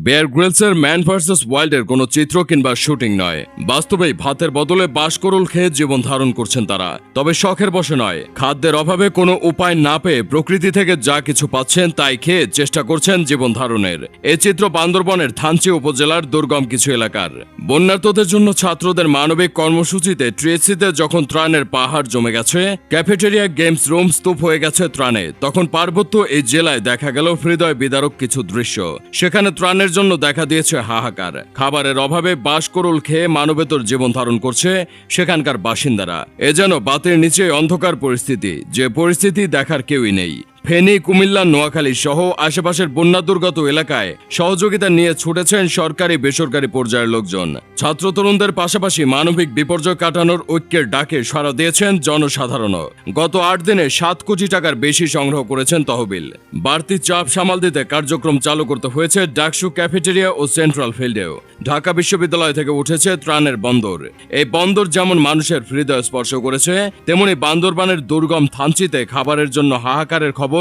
Bear গ্রিলসের man versus ওয়াইল্ডের কোনো চিত্র কিংবা শুটিং নয়। বাস্তবেই ভাতের বদলে বাঁশকরুল খেয়ে জীবন ধারণ করছেন তারা। তবে শখের বসে নয়। খাদ্যের অভাবে কোনো উপায় না পেয়ে প্রকৃতি থেকে যা কিছু পাচ্ছেন তাই খেয়ে চেষ্টা করছেন জীবন ধারণের। এ চিত্র বান্দরবনের থানচি উপজেলার দুর্গম কিছু এলাকার। বন্যার্তদের জন্য ছাত্রদের মানবিক কর্মসূচিতে ট্রিএসিতে যখন ত্রাণের পাহাড় জমে গেছে ক্যাফেটেরিয়া গেমস রুম স্তূপ হয়ে গেছে ত্রাণে। তখন পার্বত্য এই জেলায় দেখা গেল হৃদয় বিদারক কিছু দৃশ্য। সেখানে ত্রাণের জন্য দেখা দিয়েছে হাহাকার। খাবারের অভাবে বাঁশকরুল খেয়ে মানবেতর জীবন ধারণ করছে সেখানকার বাসিন্দারা। এ যেন বাতের নিচে অন্ধকার পরিস্থিতি, যে পরিস্থিতি দেখার কেউই নেই। ফেনী, কুমিল্লা, নোয়াখালী সহ আশেপাশের বন্যা দুর্গত এলাকায় সহযোগিতা নিয়ে ছুটেছেন সরকারি, বেসরকারি পর্যায়ের লোকজন। ছাত্র তরুণদের পাশাপাশি মানবিক বিপর্যয় কাটানোর ঐক্যের ডাকে সাড়া দিয়েছেন জনসাধারণ গত আট দিনে সাত কোটি টাকার বেশি সংগ্রহ করেছেন তহবিল। বাড়তি চাপ সামাল দিতে কার্যক্রম চালু করতে হয়েছে ডাকসু ক্যাফেটেরিয়া ও সেন্ট্রাল ফিল্ডেও। ঢাকা বিশ্ববিদ্যালয় থেকে উঠেছে ত্রাণের বন্দর। এই বন্দর যেমন মানুষের হৃদয় স্পর্শ করেছে, তেমনি বান্দরবানের দুর্গম থানচিতে খাবারের জন্য হাহাকারের খবর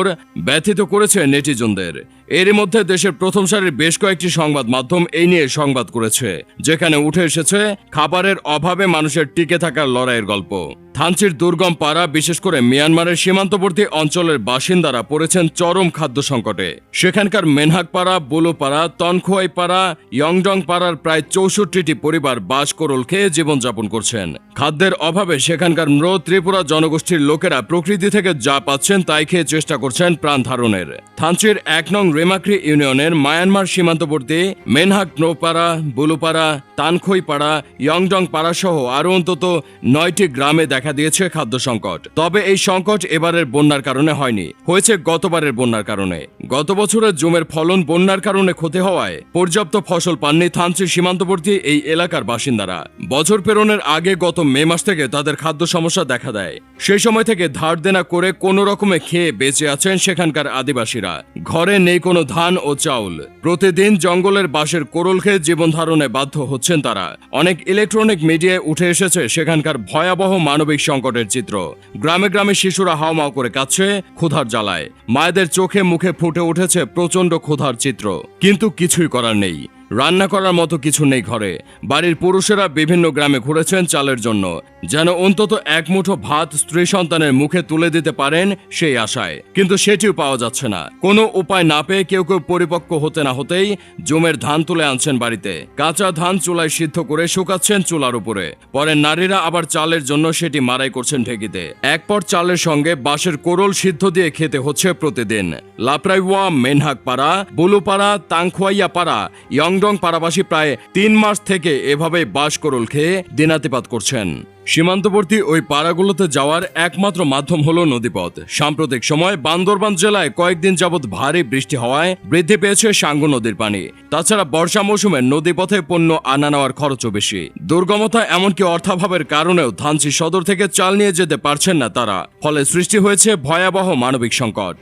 ব্যথিত করেছে নেটিজনদের। এরই মধ্যে দেশের প্রথম সারির বেশ কয়েকটি সংবাদ মাধ্যম এই নিয়ে সংবাদ করেছে, যেখানে উঠে এসেছে খাবারের অভাবে মানুষের টিকে থাকার লড়াইয়ের গল্প। থানচির দুর্গম পাড়া, বিশেষ করে মিয়ানমারের সীমান্তবর্তী অঞ্চলের বাসিন্দারা পড়েছেন চরম খাদ্য সংকটে। সেখানকার মেনহাক পাড়া, বুলো পাড়া, তনখোয়াই পাড়া, ইয়ংডং পাড়ার প্রায় চৌষট্টিটি পরিবার বাস করল খেয়ে জীবনযাপন করছেন। খাদ্যের অভাবে সেখানকার মৃ ত্রিপুরা জনগোষ্ঠীর লোকেরা প্রকৃতি থেকে যা পাচ্ছেন তাই খেয়ে চেষ্টা করছেন প্রাণ ধারণের। থানচির এক নং রেমাক্রি ইউনিয়নের মায়ানমার সীমান্তবর্তী মেনহাক নোপাড়া, বুলুপাড়া তানখই পাড়া ইয়ংডং পাড়া সহ আরও অন্তত নয়টি গ্রামে দেখা দিয়েছে খাদ্য সংকট। তবে এই সংকট এবারের বন্যার কারণে হয়নি। হয়েছে গতবারের বন্যার কারণে। গত বছরের জমির ফলন বন্যার কারণে ক্ষতি হওয়ায় পর্যাপ্ত ফসল পাননি থানচির সীমান্তবর্তী এই এলাকার বাসিন্দারা। বছর পেরোনের আগে গত মে মাস থেকে তাদের খাদ্য সমস্যা দেখা দেয়। সেই সময় থেকে ধার দেনা করে কোনো রকমে খেয়ে বেঁচে আছেন সেখানকার আদিবাসীরা। ঘরে নেই কোনো ধান ও চাউল। প্রতিদিন জঙ্গলের বাঁশের কোরল খেয়ে জীবন ধারণে বাধ্য হচ্ছেন তারা। অনেক ইলেকট্রনিক মিডিয়ায় উঠে এসেছে সেখানকার ভয়াবহ মানবিক সংকটের চিত্র। গ্রামে গ্রামে শিশুরা হাওমাও করে কাচ্ছে ক্ষুধার জ্বালায়। মায়েদের চোখে মুখে ফুটে উঠেছে প্রচণ্ড ক্ষুধার চিত্র। কিন্তু কিছুই করার নেই। রান্না করার মতো কিছু নেই ঘরে। বাড়ির পুরুষেরা বিভিন্ন গ্রামে ঘুরেছেন চালের জন্য। যেন অন্তত এক মুঠো ভাত স্ত্রী সন্তানের মুখে তুলে দিতে পারেন সেই আশায়। কিন্তু সেটিও পাওয়া যাচ্ছে না। কোনো উপায় না পেয়ে কেউ কেউ পরিপক্ক হতে না হতেই জমের ধান তুলে আনছেন বাড়িতে। কাঁচা ধান চুলায় সিদ্ধ করে শুকাচ্ছেন চুলার উপরে। পরে নারীরা আবার চালের জন্য সেটি মারাই করছেন ঢেকিতে। এক পর চালের সঙ্গে বাঁশের কোরল সিদ্ধ দিয়ে খেতে হচ্ছে প্রতিদিন। লাপরাইওয়া মেনহাক পাড়া বুলুপাড়া তাংখুয়াইয়া পাড়া ইয়ংডং পাড়াবাসী প্রায় তিন মাস থেকে এভাবে বাঁশ কোরল খেয়ে দিনাতিপাত করছেন। সীমান্তবর্তী ওই পাড়াগুলোতে যাওয়ার একমাত্র মাধ্যম হলো নদীপথ। সাম্প্রতিক সময় বান্দরবান জেলায় কয়েকদিন যাবৎ ভারী বৃষ্টি হওয়ায় বৃদ্ধি পেয়েছে সাঙ্গু নদীর পানি। তাছাড়া বর্ষা মৌসুমে নদীপথে পণ্য আনা নেওয়ার খরচও বেশি। দুর্গমতা এমনকি অর্থাভাবের কারণেও ধানসি সদর থেকে চাল নিয়ে যেতে পারছেন না তারা। ফলে সৃষ্টি হয়েছে ভয়াবহ মানবিক সংকট।